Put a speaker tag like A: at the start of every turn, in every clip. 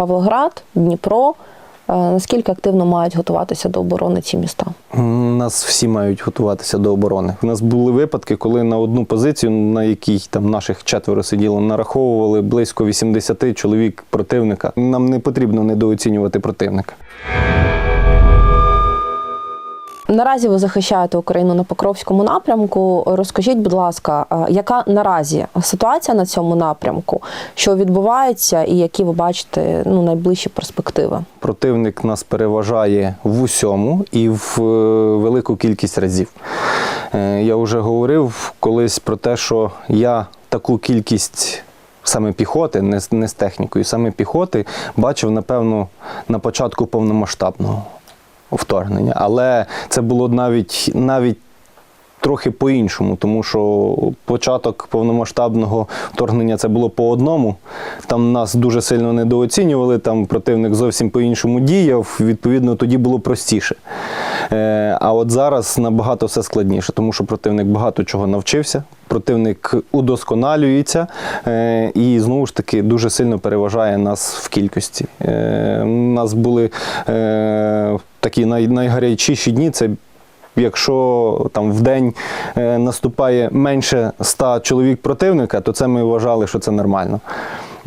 A: Павлоград, Дніпро. Е, Наскільки активно мають готуватися до оборони ці міста?
B: Нас всі мають готуватися до оборони. У нас були випадки, коли на одну позицію, на якій там наших четверо сиділо, нараховували близько 80 чоловік противника. Нам не потрібно недооцінювати противника.
A: Наразі ви захищаєте Україну на Покровському напрямку. Розкажіть, будь ласка, яка наразі ситуація на цьому напрямку, що відбувається, і які ви бачите ну, найближчі перспективи?
B: Противник нас переважає в усьому і в е, велику кількість разів. Е, Я вже говорив колись про те, що я таку кількість. Саме піхоти, не, з- не з технікою, саме піхоти бачив, напевно, на початку повномасштабного вторгнення. Але це було навіть, навіть трохи по-іншому, тому що початок повномасштабного вторгнення це було по одному. Там нас дуже сильно недооцінювали, там противник зовсім по-іншому діяв. Відповідно, тоді було простіше. Е, А от зараз набагато все складніше, тому що противник багато чого навчився. Противник удосконалюється е, і знову ж таки дуже сильно переважає нас в кількості. Е, У нас були такі най, найгарячіші дні. Це Якщо там в день е, наступає менше 100 чоловік противника, то це ми вважали, що це нормально.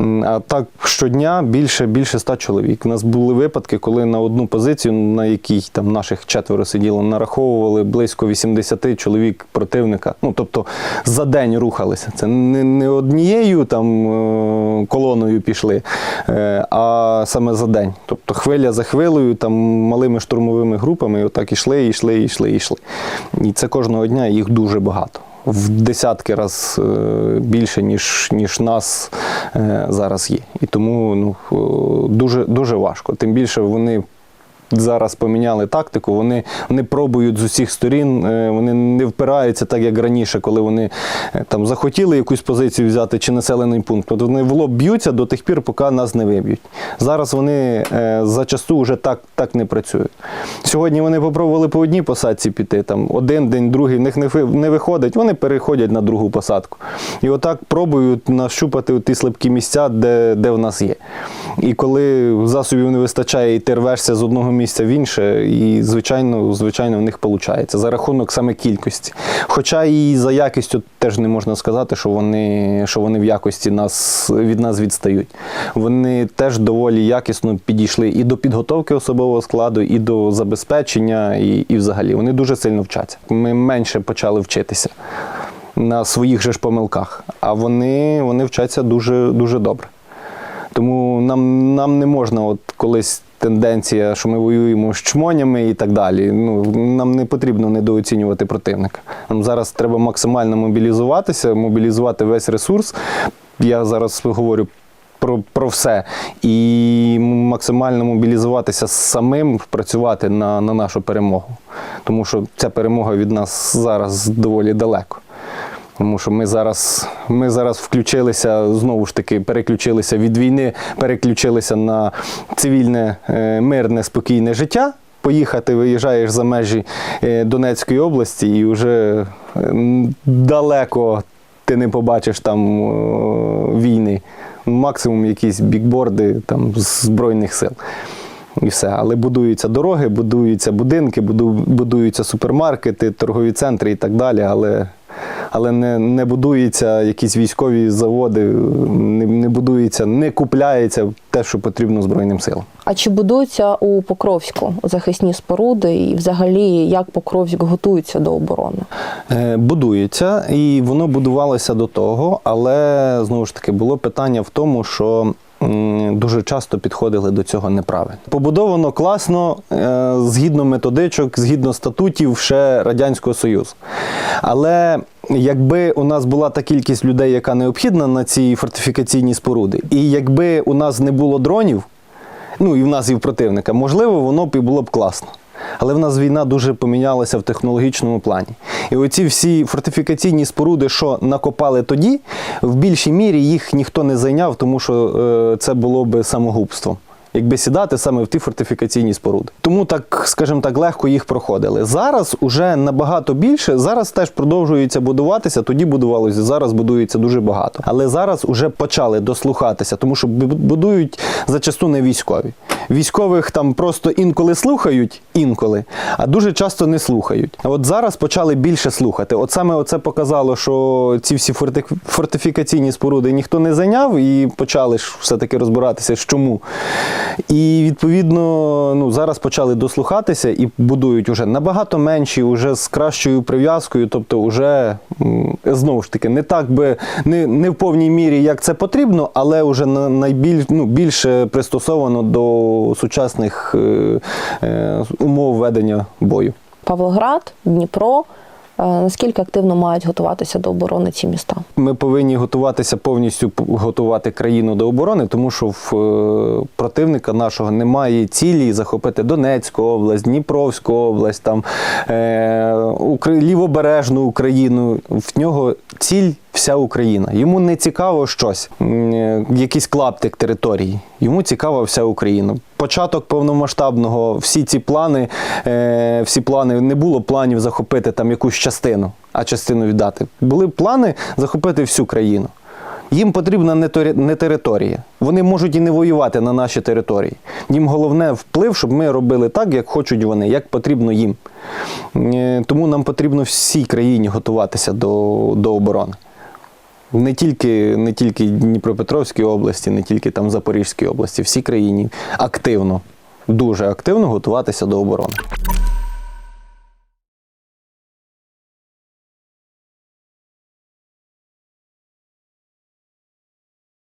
B: А так щодня більше більше 100 чоловік. У нас були випадки, коли на одну позицію, на якій там наших четверо сиділо, нараховували близько 80 чоловік противника. Ну тобто за день рухалися. Це не, не однією там е, колоною пішли, е, а саме за день. Тобто хвиля за хвилею, там малими штурмовими групами, отак ішли, йшли, йшли, йшли. І це кожного дня їх дуже багато. В десятки раз е, більше, ніж, ніж нас е, зараз є. І тому ну, е, дуже, дуже важко. Тим більше вони зараз поміняли тактику, вони, вони пробують з усіх сторін, е, вони не впираються так, як раніше, коли вони е, там захотіли якусь позицію взяти чи населений пункт. От вони в лоб б'ються до тих пір, поки нас не виб'ють. Зараз вони е, зачасту вже так, так не працюють. Сьогодні вони попробували по одній посадці піти, там один день, другий в них не, не виходить, вони переходять на другу посадку. І отак пробують нащупати ті слабкі місця, де, де в нас є. І коли засобів не вистачає, і ти рвешся з одного місця в інше, і звичайно, звичайно, в них виходить за рахунок саме кількості. Хоча і за якістю теж не можна сказати, що вони, що вони в якості нас, від нас відстають. Вони теж доволі якісно підійшли і до підготовки особового складу, і до забезпечення, і, і взагалі. Вони дуже сильно вчаться. Ми менше почали вчитися на своїх же ж помилках, а вони, вони вчаться дуже, дуже добре. Тому нам, нам не можна, от колись тенденція, що ми воюємо з чмонями і так далі. Ну, нам не потрібно недооцінювати противника. Нам зараз треба максимально мобілізуватися, мобілізувати весь ресурс. Я зараз говорю про, про все. І максимально мобілізуватися самим, працювати на, на нашу перемогу. Тому що ця перемога від нас зараз доволі далеко. Тому що ми зараз, ми зараз включилися, знову ж таки, переключилися від війни, переключилися на цивільне, е, мирне, спокійне життя. Поїхати, виїжджаєш за межі е, Донецької області і вже е, далеко ти не побачиш там війни. Максимум якісь бікборди там, з Збройних сил. І все. Але будуються дороги, будуються будинки, будуються супермаркети, торгові центри і так далі. Але, але не, не будуються якісь військові заводи, не, не будується, не купляється те, що потрібно Збройним силам.
A: А чи будуються у Покровську захисні споруди, і взагалі як Покровськ готується до оборони?
B: Е, Будується, і воно будувалося до того, але знову ж таки було питання в тому, що дуже часто підходили до цього неправильно. Побудовано класно, е, згідно методичок, згідно статутів ще Радянського Союзу. Але якби у нас була та кількість людей, яка необхідна на ці фортифікаційні споруди, і якби у нас не було дронів, ну і в нас, і в противника, можливо, воно б і було б класно. Але в нас війна дуже помінялася в технологічному плані. І оці всі фортифікаційні споруди, що накопали тоді, в більшій мірі їх ніхто не зайняв, тому що е, це було би самогубством. Якби сідати саме в ті фортифікаційні споруди. Тому так, скажімо так, легко їх проходили. Зараз уже набагато більше. Зараз теж продовжується будуватися. Тоді будувалося, зараз будується дуже багато. Але зараз уже почали дослухатися, тому що бу- будують зачасту не військові. Військових там просто інколи слухають, інколи, а дуже часто не слухають. А От зараз почали більше слухати. От саме це показало, що ці всі форти- фортифікаційні споруди ніхто не зайняв, і почали ж все-таки розбиратися, чому. І відповідно, ну зараз почали дослухатися і будують уже набагато менші, уже з кращою прив'язкою. Тобто, уже знову ж таки не так би не, не в повній мірі, як це потрібно, але вже на найбільш ну, більше пристосовано до сучасних е, е, умов ведення бою.
A: Павлоград, Дніпро. Е, Наскільки активно мають готуватися до оборони ці міста?
B: Ми повинні готуватися повністю готувати країну до оборони, тому що в е, противника нашого немає цілі захопити Донецьку область, Дніпровську область, там е, лівобережну Україну. В нього ціль вся Україна. Йому не цікаво щось, е, якийсь клаптик території. Йому цікава вся Україна. Початок повномасштабного, всі ці плани, е, всі плани не було планів захопити там якусь частину, а частину віддати. Були плани захопити всю країну. Їм потрібна не, територія. Вони можуть і не воювати на нашій території. Їм головне вплив, щоб ми робили так, як хочуть вони, як потрібно їм. Е, Тому нам потрібно всій країні готуватися до, до оборони. Не тільки, не тільки Дніпропетровській області, не тільки там Запорізькій області, всій країні активно, дуже активно готуватися до оборони.